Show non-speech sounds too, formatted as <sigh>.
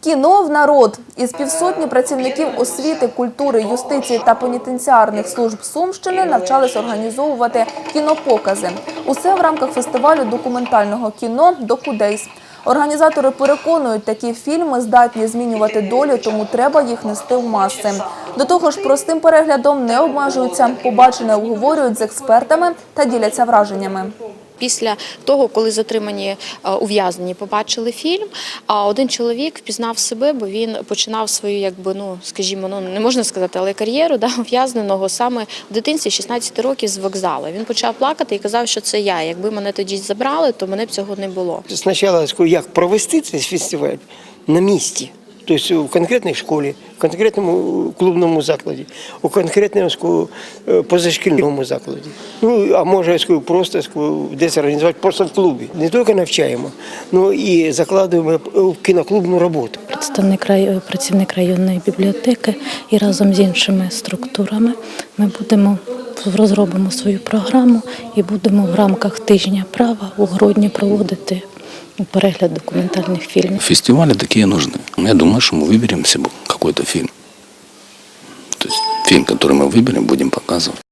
Кіно в народ із півсотні працівників освіти, культури, юстиції та пенітенціарних служб Сумщини навчались організовувати кінопокази. Усе в рамках фестивалю документального кіно «Докудейс». Організатори переконують, такі фільми здатні змінювати долю, тому треба їх нести в маси. До того ж, простим переглядом не обмежуються. Побачене обговорюють з експертами та діляться враженнями. Після того, коли затримані е, ув'язнені побачили фільм, а один чоловік впізнав себе, бо він починав свою, якби ну скажімо, ну не можна сказати, але кар'єру да, <laughs> ув'язненого саме в дитинстві 16 років з вокзалу. Він почав плакати і казав, що це я. Якби мене тоді забрали, то мене б цього не було. Спочатку як провести цей фестиваль на місці, тобто в конкретній школі, конкретному клубному закладі, у конкретному е, позашкільному закладі. Ну, а може просто десь організувати просто в клубі. Не тільки навчаємо, але і закладуємо в кіноклубну роботу. представник рай- працівник районної бібліотеки і разом з іншими структурами ми будемо розробимо свою програму і будемо в рамках тижня права у грудні проводити перегляд документальних фільмів. Фестивали такие нужны. Я думаю, что мы выберем себе какой-то фильм. То есть фильм, который мы выберем, будем показывать.